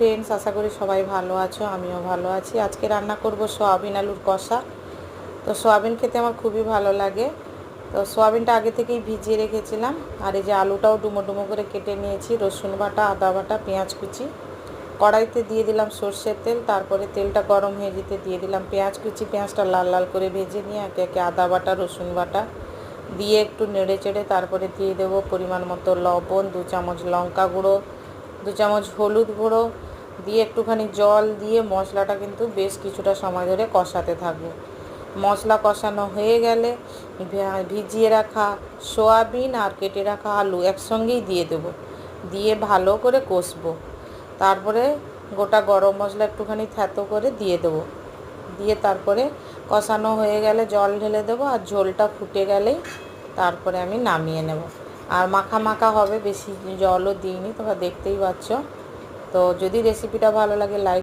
Friends আশা করি সবাই ভালো আছো, আমিও ভালো আছি। আজকে রান্না করব সোয়াবিন আলুর কষা। তো সোয়াবিন খেতে আমার খুবই ভালো লাগে। তো সোয়াবিনটা আগে থেকেই ভিজিয়ে রেখেছিলাম। আর এই যে আলুটাও ডুমো ডুমো করে কেটে নিয়েছি, রসুন বাটা, আদা বাটা, পেঁয়াজ কুচি। কড়াইতে দিয়ে দিলাম সর্ষের তেল, তারপরে তেলটা গরম হয়ে যেতে দিয়ে দিলাম পেঁয়াজ কুচি। পেঁয়াজটা লাল লাল করে ভেজে নিয়ে একে একে আদা বাটা, রসুন বাটা দিয়ে একটু নেড়ে চেড়ে তারপরে দিয়ে দেবো পরিমাণ মতো লবণ, দু চামচ লঙ্কা গুঁড়ো, দু চামচ হলুদ গুঁড়ো দিয়ে একটুখানি জল দিয়ে মশলাটা কিন্তু বেশ কিছুটা সময় ধরে কষাতে থাকব। মশলা কষানো হয়ে গেলে ভিজিয়ে রাখা সোয়াবিন আর কেটে রাখা আলু একসঙ্গেই দিয়ে দেবো। দিয়ে ভালো করে কষবো। তারপরে গোটা গরম মশলা একটুখানি থ্যাতো করে দিয়ে দেবো। দিয়ে তারপরে কষানো হয়ে গেলে জল ঢেলে দেবো আর ঝোলটা ফুটে গেলেই তারপরে আমি নামিয়ে নেব। আর মাখা মাখা হবে, বেশি জলও দিইনি, তোমরা দেখতেই পাচ্ছ। তো যদি রেসিপিটা ভালো লাগে লাইক